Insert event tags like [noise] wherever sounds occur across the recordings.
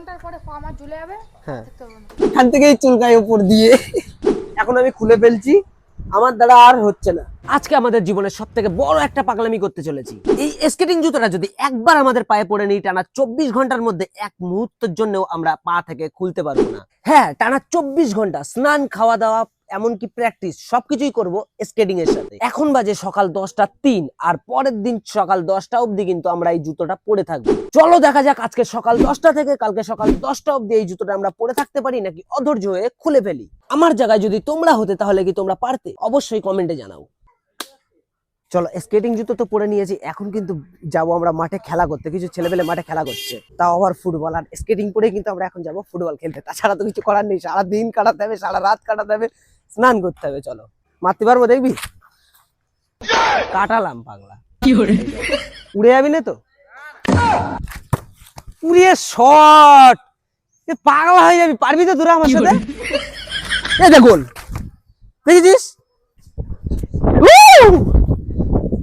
ঘণ্টার পরে পা আমার ঝুলে যাবে হ্যাঁ। এখান থেকেই চুলকায় উপর দিয়ে। এখন আমি খুলে ফেলছি আমার দ্বারা আর হচ্ছে না। আজকে আমাদের জীবনের সব থেকে বড় একটা পাগলামি করতে চলেছি। এই স্কেটিং জুতোটা যদি একবার আমাদের পায়ে পড়ে নিই টানা চব্বিশ ঘণ্টার মধ্যে এক মুহূর্তের জন্যও আমরা পা থেকে খুলতে পারব না। হ্যাঁ টানা চব্বিশ ঘণ্টা স্নান খাওয়া দাওয়া এমনকি প্র্যাকটিস সবকিছুই করব স্কেটিং এর সাথে। এখন বাজে সকাল দশটা তিন, আর পরের দিন সকাল দশটা অবধি কিন্তু আমরা এই জুতোটা পরে থাকব। চলো দেখা যাক আজকে সকাল দশটা থেকে কালকে সকাল দশটা অবধি এই জুতোটা আমরা পরে থাকতে পারি নাকি অধৈর্য হয়ে খুলে ফেলি? আমার জায়গায় যদি তোমরা হতে তাহলে কি তোমরা পারতে? অবশ্যই কমেন্টে জানাও। চলো স্কেটিং জুতো তো পরে নিয়েছি, এখন কিন্তু যাব আমরা মাঠে খেলা করতে। কিছু ছেলেপেলে মাঠে খেলা করছে, তাও আবার ফুটবল আর স্কেটিং পরে কিন্তু আমরা এখন যাব ফুটবল খেলতে। তাছাড়া তো কিছু করার নেই সারা দিন কাটাতে হবে, সারা রাত কাটাতে হবে। স্নান করতে হবে চলো। মারতে পারব দেখবি? কাটালাম পাগলা। উড়ে যাবি না তো? উড়িয়ে শট! পাগলা হয়ে যাবি পারবি তো তোরা আমার সাথে? দেখুন দেখেছিস!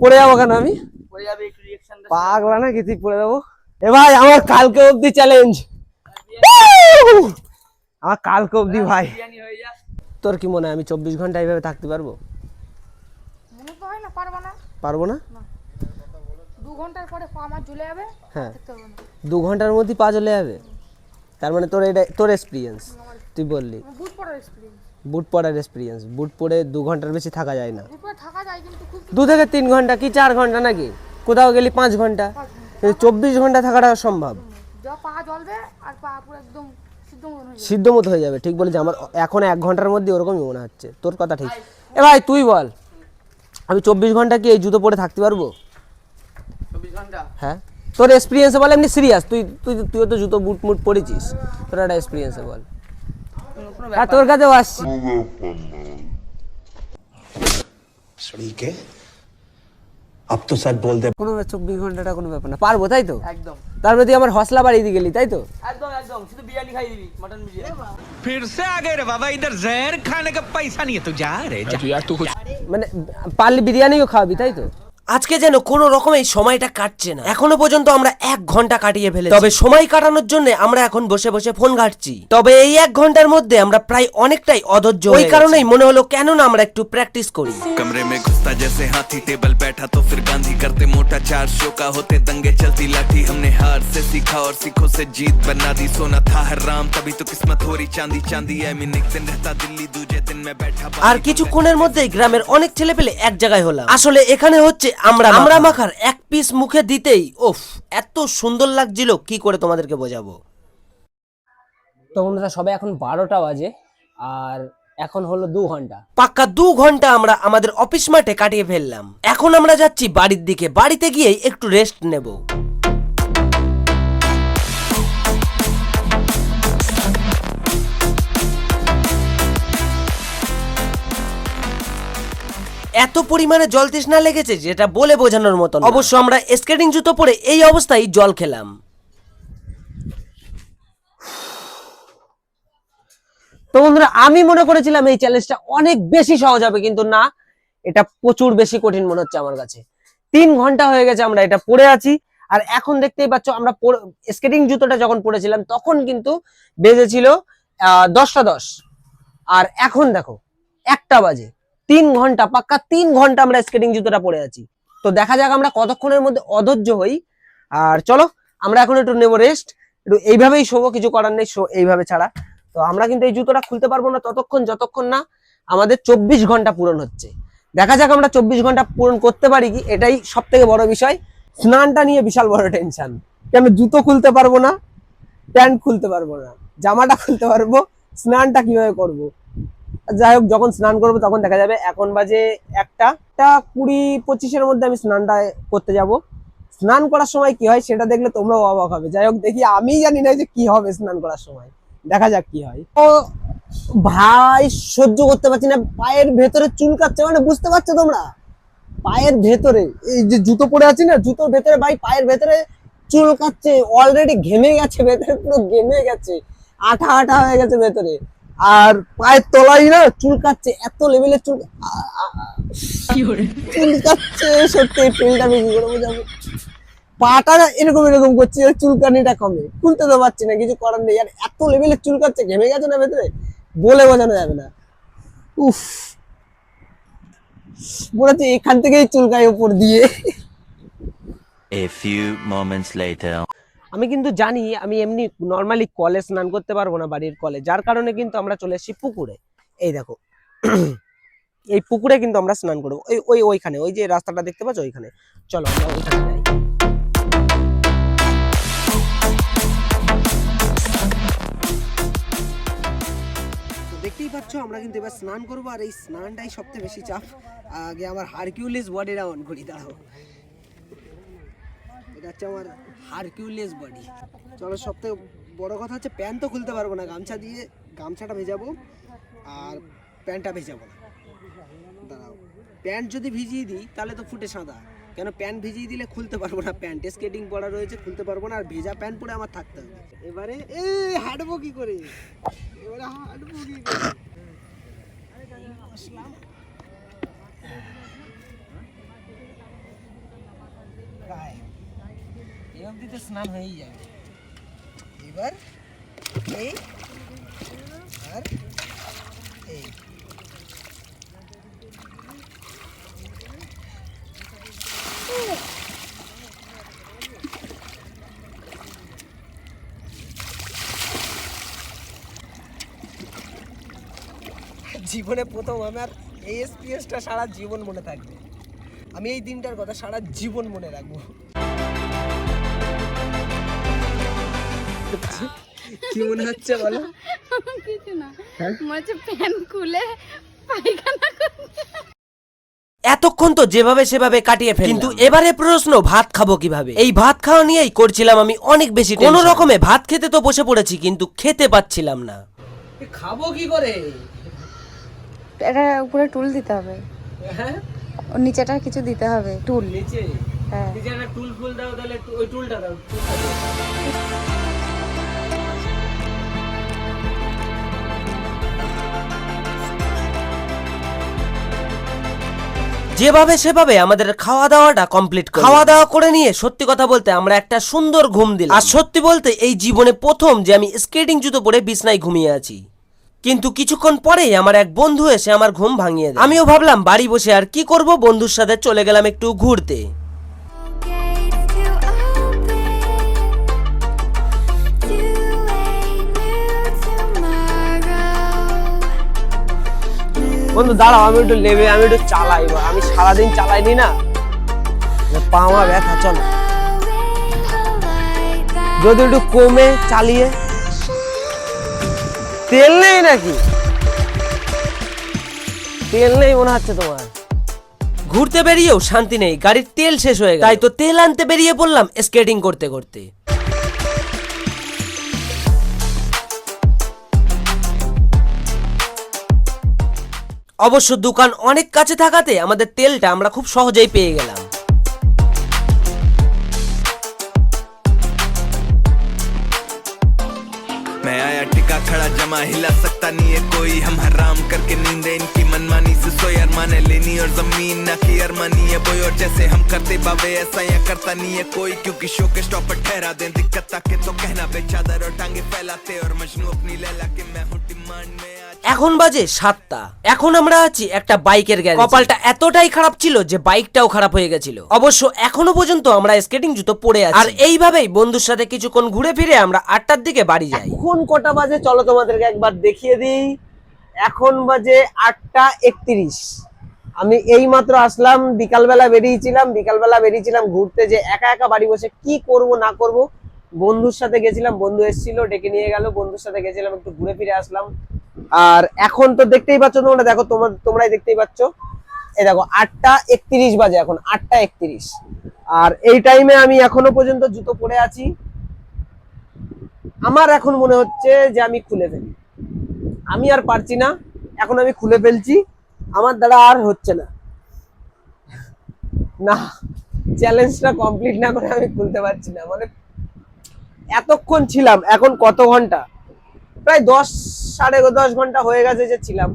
পড়ে যাব কেন আমি? পাগলা না কিছু পড়ে যাব? এ ভাই আমার কালকে অবধি চ্যালেঞ্জ আমার কালকে অবধি ভাই। তোর কি মনে হয় আমি চব্বিশ ঘণ্টা এইভাবে থাকতে পারব? মনে তো হয় না পারব না। পারব না? দু ঘণ্টার পরে পা আমার ঝুলে যাবে হ্যাঁ। দু ঘণ্টার মধ্যে পা চলে যাবে? তার মানে তোর এটা তোর এক্সপিরিয়েন্স তুই বললি। বুট পরার এক্সপিরিয়েন্স বুট পরার এক্সপিরিয়েন্স বুট পরে দু ঘণ্টার বেশি থাকা যায় না। থাকা যায় কিন্তু দু থেকে তিন ঘণ্টা কি চার ঘণ্টা নাকি? কোথাও গেলি পাঁচ ঘণ্টা। চব্বিশ ঘণ্টা থাকাটা সম্ভব। পা জ্বলবে আর পা পুরো একদম সিদ্ধ মতো হয়ে যাবে ঠিক বলেছি? আমার এখন এক ঘণ্টার মধ্যে ওরকমই মনে হচ্ছে। তোর কথা ঠিক। এ ভাই তুই বল আমি চব্বিশ ঘণ্টা কি এই জুতো পরে থাকতে পারব? হ্যাঁ। তোর এক্সপিরিয়েন্সে বল এমনি সিরিয়াস তুই তুই তুইও তো জুতো বুট মুট পরেছিস। তোর একটা এক্সপিরিয়েন্সে বল। হ্যাঁ তোর কাছেও আসছি। আপ তো স্যার বল দে। কোনো চব্বিশ ঘন্টাটা কোনো ব্যাপার না। পারব তাই তো? একদম। তারপরে তুই আমার হসলা বাড়ি দিয়ে গেলি তাই তো? একদম একদম শুধু বিরিয়ানি খাই দিবি মটন বিরিয়ানি। ফির সে আগে রে বাবা ইদার জহর খানে কা পয়সা নিয়ে তো যা রে যা মানে পারলে বিরিয়ানিও খাবি তাই তো? আজকে যেন কোন রকম এই সময়টা কাটছে না এখনো পর্যন্ত আমরা এক ঘন্টা কাটিয়ে ফেলে তবে সময় কাটানোর জন্য আমরা এখন বসে বসে ফোন ঘাটছি তবে এই এক ঘন্টার মধ্যে আমরা প্রায় অনেকটাই অধৈর্য ওই কারণেই মনে হলো কেন না আমরা একটু প্র্যাকটিস করি कमरे में घुसता जैसे हाथी टेबल बैठा तो फिर गांधी करते मोटा चार शो का होते दंगे चलती लाठी हमने हार से सीखा और सीखों से जीत बना दी सोना था हर राम तभी तो किस्मत हो रही चांदी चांदी है मीन एक दिन रहता दिल्ली दूजे दिन में बैठा আর কিছুক্ষণের মধ্যেই গ্রামের অনেক ছেলে পেলে এক জায়গায় হলাম আসলে এখানে হচ্ছে আমরা আমরা মাখার। এক পিস মুখে দিতেই ওফ এত সুন্দর লাগছিল কি করে তোমাদেরকে বোঝাবো? তো বন্ধুরা সবাই এখন বারোটা বাজে আর এখন হলো দু ঘণ্টা। পাক্কা দু ঘণ্টা আমরা আমাদের অফিস মাঠে কাটিয়ে ফেললাম। এখন আমরা যাচ্ছি বাড়ির দিকে বাড়িতে গিয়েই একটু রেস্ট নেব। এত পরিমাণে জল তৃষ্ণা লেগেছে যেটা বলে বোঝানোর মতো অবশ্য আমরা স্কেটিং জুতো পরে এই অবস্থায় জল খেলাম। তো বন্ধুরা, আমি মনে করেছিলাম এই চ্যালেঞ্জটা অনেক বেশি সহজ হবে, কিন্তু না, এটা প্রচুর বেশি কঠিন মনে হচ্ছে আমার কাছে। তিন ঘণ্টা হয়ে গেছে আমরা এটা পড়ে আছি, আর এখন দেখতেই পাচ্ছ আমরা স্কেটিং জুতোটা যখন পড়েছিলাম তখন কিন্তু বেজেছিল দশটা দশ। আর এখন দেখো, একটা বাজে। তিন ঘণ্টা, পাক্কা তিন ঘণ্টা আমরা স্কেটিং জুতোটা পরে আছি। তো দেখা যাক আমরা কতক্ষণের মধ্যে অধৈর্য হই। আর চলো, আমরা এখন একটু নেব রেস্ট একটু এইভাবেই শোবো, কিছু করার নেই, শো এইভাবে ছাড়া। তো আমরা কিন্তু এই জুতোটা খুলতে পারব না ততক্ষণ, যতক্ষণ না আমাদের চব্বিশ ঘণ্টা পূরণ হচ্ছে। দেখা যাক আমরা চব্বিশ ঘণ্টা পূরণ করতে পারি কি, এটাই সব থেকে বড় বিষয়। স্নানটা নিয়ে বিশাল বড় টেনশন আমি জুতো খুলতে পারব না, প্যান্ট খুলতে পারব না, জামাটা খুলতে পারব, স্নানটা কীভাবে করব? যাই হোক, যখন স্নান করব তখন দেখা যাবে এখন বাজে একটা। একটা কুড়ি পঁচিশের মধ্যে আমি স্নানটা করতে যাব। স্নান করার সময় কি হয় সেটা দেখলে তোমরাও অবাক হবে। যাই হোক, দেখি আমি জানি না যে কি হবে স্নান করার সময়। দেখা যাক কি হয়। ও ভাই, সহ্য করতে পারছি না। পায়ের ভেতরে চুলকাচ্ছে মানে বুঝতে পারছ তোমরা? পায়ের ভেতরে, এই যে জুতো পরে আছি না, জুতোর ভেতরে ভাই, পায়ের ভেতরে চুলকাচ্ছে অলরেডি ঘেমে গেছে, ভেতরে পুরো ঘেমে গেছে। আঠা আঠা হয়ে গেছে ভেতরে। আর পায়ের তলাই না চুলকাচ্ছে এত লেভেলের চুল আ, আ, আ। চুলকাচ্ছে সত্যি ফিলটা আমি কি করে বোঝাবো? পাটা এরকম এরকম করছে চুলকানিটা কমে। খুলতে তো পারছি না কিছু করার নেই। আর এত লেভেলের চুলকাচ্ছে ঘেমে গেছে না ভেতরে? বলে বোঝানো যাবে না। উফ। মনে হচ্ছে এখান থেকেই চুলকায় উপর দিয়ে। A few moments later. আমি কিন্তু জানি, আমি এমনি নর্মালি কলে স্নান করতে পারব না বাড়ির কলে। যার কারণে কিন্তু আমরা চলে এসেছি পুকুরে। এই দেখো, [clears throat] এই পুকুরে কিন্তু আমরা স্নান করব। ওই ওই, ওইখানে, ওই যে রাস্তাটা দেখতে পাচ্ছ ওইখানে? চলো আমরা ওইখানে যাই। দেখতেই পাচ্ছ, আমরা কিন্তু এবার স্নান করব, আর এই স্নানটাই সবথেকে বেশি চাপ। আগে আমার হারকিউলিস বডিটা অন করি, দাঁড়াও। এটা হচ্ছে আমার হারকিউলিয়াস বডি। চলো সব থেকে বড়ো কথা হচ্ছে প্যান্ট তো খুলতে পারব না, গামছা দিয়ে গামছাটা ভেজাবো আর প্যান্টটা ভেজাবো না। দাঁড়াও, প্যান্ট যদি ভিজিয়ে দিই তাহলে তো ফুটে সাদা, কেন প্যান্ট ভিজিয়ে দিলে খুলতে পারব না প্যান্ট। স্কেটিং পরা রয়েছে, খুলতে পারব না, আর ভেজা প্যান্ট পরে আমার থাকতে হবে। এবারে এ, হাঁটবো কী করে? এবারে হাঁটবো কি করে? বসলাম। এই স্নান হয়েই যাবে। এবার এই আর এই। জীবনে প্রথম আমার এই এক্সপিরিয়েন্সটা সারা জীবন মনে থাকবে। আমি এই দিনটার কথা সারা জীবন মনে রাখব। কি মনে হচ্ছে বলো? [laughs] কিছু না। মনে হচ্ছে প্যান্ট খুলে পায়খানা করছে। এতক্ষণ তো যেভাবে সেভাবে কাটিয়ে ফেলি কিন্তু এবারে প্রশ্ন ভাত খাব কীভাবে? এই ভাত খাওয়া নিয়েই করছিলাম আমি অনেক বেশি কোন রকমে ভাত খেতে তো বসে পড়েছি কিন্তু খেতে পাচ্ছিলাম না। খাব কি করে? এটা উপরে টুল দিতে হবে। হ্যাঁ? নিচেটা কিছু দিতে হবে। টুল নিচে? হ্যাঁ। নিচে একটা টুল ফুল দাও তাহলে ওই টুলটা দাও। যেভাবে সেভাবে আমাদের খাওয়া দাওয়াটা কমপ্লিট খাওয়া দাওয়া করে নিয়ে সত্যি কথা বলতে আমরা একটা সুন্দর ঘুম দিলাম। আর সত্যি বলতে এই জীবনে প্রথম যে আমি স্কেটিং জুতো পরে বিছনায় ঘুমিয়ে আছি। কিন্তু কিছুক্ষণ পরেই আমার এক বন্ধু এসে আমার ঘুম ভাঙিয়ে দেয়। আমিও ভাবলাম বাড়ি বসে আর কি করব? বন্ধুর সাথে চলে গেলাম একটু ঘুরতে। বন্ধু, দাঁড়াও, আমি একটু লেবে আমি একটু চালাই এবার। আমি সারাদিন চালাইনি না পা আমার ব্যথা, চলো। যদি একটু কমে চালিয়ে। তেল নেই নাকি? তেল নেই মনে হচ্ছে তোমার। ঘুরতে বেরিয়েও শান্তি নেই, গাড়ির তেল শেষ হয়ে গেল। তাই তো তেল আনতে বেরিয়ে পড়লাম স্কেটিং করতে করতে। অবশ্য দোকান অনেক কাছে থাকাতে আমাদের তেলটা আমরা খুব সহজেই পেয়ে গেলাম मैं आया टिका खड़ा जमा हिला सकता नहीं है कोई हम हराम करके नींदे इनकी मनमानी से सोई अरमाने लेनी और जमीन ना की अरमानी है बोई और जैसे हम करते बाबे ऐसा या करता नहीं है कोई क्योंकि शो के स्टॉपर ठहरा दे दिक्कत ताके तो कहना बे चादर और टांगे फैलाते और मजनू अपनी लैला के मैं हूँ डिमांड में आज এখন বাজে সাতটা। এখন আমরা আছি একটা বাইকের গ্যারেজ। কপালটা এতটাই খারাপ ছিল যে বাইকটাও খারাপ হয়ে গেছিল। অবশ্য এখনও পর্যন্ত আমরা স্কেটিং জুতো পরে আছি। আর এইভাবেই বন্ধুর সাথে কিছুক্ষণ ঘুরে ফিরে আমরা আটটার দিকে বাড়ি যাই। এখন কটা বাজে? চলো তোমাদেরকে একবার দেখিয়ে দিই। এখন বাজে আটটা একত্রিশ। আমি এই মাত্র আসলাম, বিকালবেলা বেরিয়েছিলাম বিকালবেলা বেরিয়েছিলাম ঘুরতে যে একা একা বাড়ি বসে কি করব, না করব বন্ধুর সাথে গেছিলাম, বন্ধু এসেছিল, ডেকে নিয়ে গেল, বন্ধুর সাথে গেছিলাম, একটু ঘুরে ফিরে আসলাম। আর এখন তো দেখতেই পাচ্ছ তোমরা, দেখো তোমরা তোমরাই দেখতেই পাচ্ছ। এই দেখো, আটটা একত্রিশ বাজে এখন, আটটা একত্রিশ। আর এই টাইমে আমি এখনও পর্যন্ত জুতো পরে আছি। আমার এখন মনে হচ্ছে যে আমি খুলে ফেলি। আমি আর পারছি না, এখন আমি খুলে ফেলছি। আমার দ্বারা আর হচ্ছে না। না চ্যালেঞ্জটা কমপ্লিট না করে আমি খুলতে পারছি না। মানে এতক্ষণ ছিলাম, এখন কত ঘণ্টা? প্রায় দশ, সাড়ে দশ ঘণ্টা হয়ে গেছে যে ছিলাম।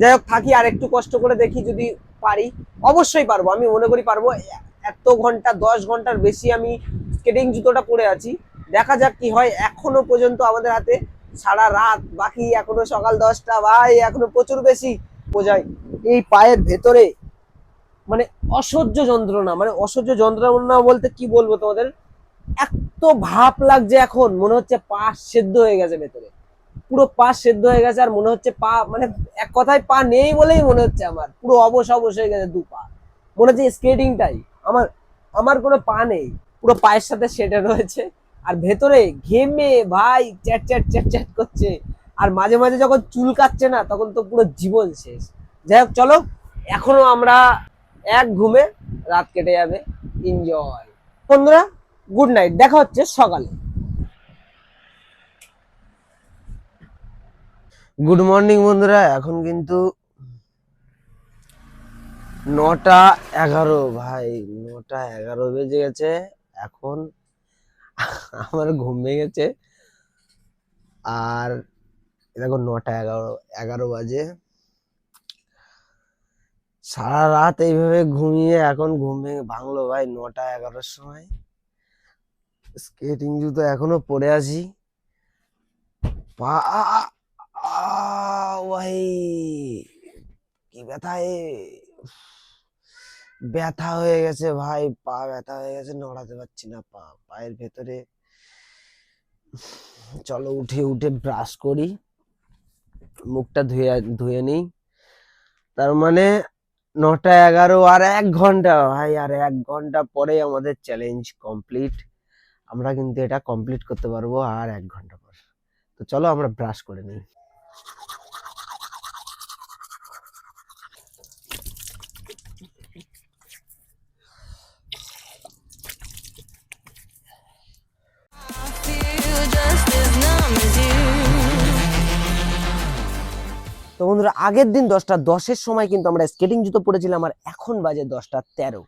যাই হোক, থাকি, আর একটু কষ্ট করে দেখি যদি পারি। অবশ্যই পারব, আমি মনে করি পারব। এত ঘণ্টা, দশ ঘণ্টার বেশি আমি স্কেটিং জুতোটা পরে আছি। দেখা যাক কি হয়, এখনও পর্যন্ত আমাদের হাতে সারা রাত, বাকি এখনও সকাল দশটা, ভাই, এখনও প্রচুর বেশি। বোঝায় এই পায়ের ভেতরে মানে অসহ্য যন্ত্রণা মানে অসহ্য যন্ত্রণা বলতে কি বলব তোমাদের? এত ভাপ লাগছে এখন, মনে হচ্ছে পা সেদ্ধ হয়ে গেছে ভেতরে। পুরো পা সেদ্ধ হয়ে গেছে আর মনে হচ্ছে পা মানে এক কথায় পা নেই বলেই মনে হচ্ছে আমার। পুরো অবশ অবশ হয়ে গেছে দু পা। মনে হচ্ছে স্কেটিংটাই আমার আমার কোনো পা নেই। পুরো পায়ের সাথে সেটে রয়েছে। আর ভেতরে ঘেমে ভাই চ্যাট চ্যাট চ্যাট চ্যাট করছে। আর মাঝে মাঝে যখন চুল কাচ্ছে না, তখন তো পুরো জীবন শেষ। যাই হোক, চলো, এখনও আমরা এক ঘুমে রাত কেটে যাবে। এনজয় বন্ধুরা গুড নাইট দেখা হচ্ছে সকালে। গুড মর্নিং বন্ধুরা। এখন কিন্তু নটা এগারো। ভাই, নটা এগারো বেজে গেছে। এখন আমার ঘুম ভেঙে গেছে আর দেখো নটা এগারো এগারো বাজে। সারা রাত এইভাবে ঘুমিয়ে এখন ঘুম ভেঙে ভাঙলো ভাই নটা এগারোর সময়। স্কেটিং জুতো এখনও পরে আছি। পা ভাই কি ব্যথা এ ব্যথা হয়ে গেছে ভাই, পা ব্যথা হয়ে গেছে, নড়াতে পারছি না পা, পায়ের ভেতরে। চলো উঠে উঠে ব্রাশ করি। মুখটা ধুয়ে ধুয়ে নিই। তার মানে নটা এগারো আর এক ঘণ্টা, ভাই, আর এক ঘণ্টা পরে আমাদের চ্যালেঞ্জ কমপ্লিট আমরা কিন্তু এটা কমপ্লিট করতে পারব আর এক ঘণ্টা পর। তো চলো আমরা ব্রাশ করে নিই। তো বন্ধুরা, আগের দিন দশটা দশের সময় কিন্তু আমরা স্কেটিং জুতো পরেছিলাম আর এখন বাজে দশটা তেরো।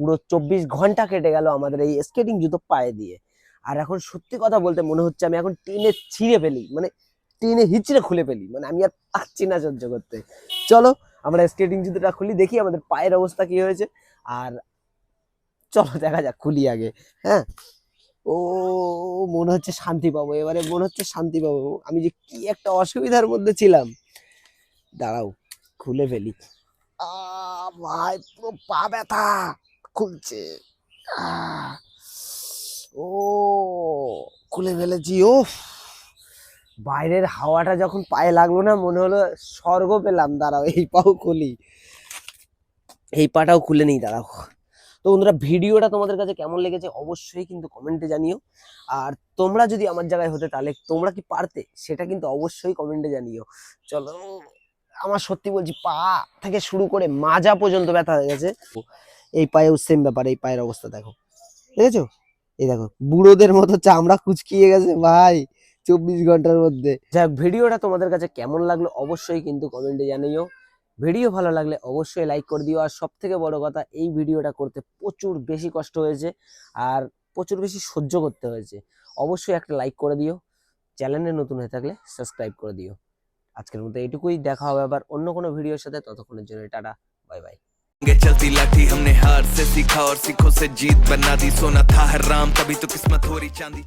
পুরো চব্বিশ ঘণ্টা কেটে গেল আমাদের এই স্কেটিং জুতো পায়ে দিয়ে। আর এখন সত্যি কথা বলতে মনে হচ্ছে আমি এখন টেনে ছিঁড়ে ফেলি মানে টেনে হিচড়ে খুলে ফেলি মানে আমি আর পাচ্ছি না সহ্য করতে। চলো, আমরা স্কেটিং জুতোটা খুলি, দেখি আমাদের পায়ের অবস্থা কি হয়েছে। আর চলো, দেখা যাক, খুলি আগে হ্যাঁ? ও, মনে হচ্ছে শান্তি পাবো, এবারে মনে হচ্ছে শান্তি পাবো। আমি যে কি একটা অসুবিধার মধ্যে ছিলাম। দাঁড়াও, খুলে ফেলি। ভাই, পুরো পা ব্যথা। খুলছে। ও, খুলে ফেলেছি ও বাইরের হাওয়াটা যখন পায়ে লাগল না, মনে হলো স্বর্গ পেলাম। দাঁড়াও, এই পাও খুলি। এই পাটাও খুলে নেই, দাঁড়াও। তো বন্ধুরা, ভিডিওটা তোমাদের কাছে কেমন লেগেছে অবশ্যই কিন্তু কমেন্টে জানিও। আর তোমরা যদি আমার জায়গায় হতে, তাহলে তোমরা কি পারতে? সেটা কিন্তু অবশ্যই কমেন্টে জানিও। চলো, আমার সত্যি বলছি, পা থেকে শুরু করে মাজা পর্যন্ত ব্যথা হয়ে গেছে। এই পায়েও সেম ব্যাপার, এই পায়ের অবস্থা দেখো। দেখেছ? এই দেখো, বুড়োদের মতো চামড়া কুচকিয়ে গেছে ভাই চব্বিশ ঘণ্টার মধ্যে। যাই ভিডিওটা তোমাদের কাছে কেমন লাগল অবশ্যই কিন্তু কমেন্টে জানিও। ভিডিও ভালো লাগলে অবশ্যই লাইক করে দিও। আর সব থেকে বড় কথা, এই ভিডিওটা করতে প্রচুর বেশি কষ্ট হয়েছে আর প্রচুর বেশি সহ্য করতে হয়েছে। অবশ্যই একটা লাইক করে দিও। চ্যানেলে নতুন হয়ে থাকলে সাবস্ক্রাইব করে দিও। আজকের মতো এইটুকুই, দেখা হবে আবার অন্য কোনো ভিডিওর সাথে। ততক্ষণের জন্য টাটা বাই বাই आगे चलती लाठी हमने हार से सीखा और सिखों से जीत बना दी। सोना था हर राम, तभी तो किस्मत हो रही चांदी।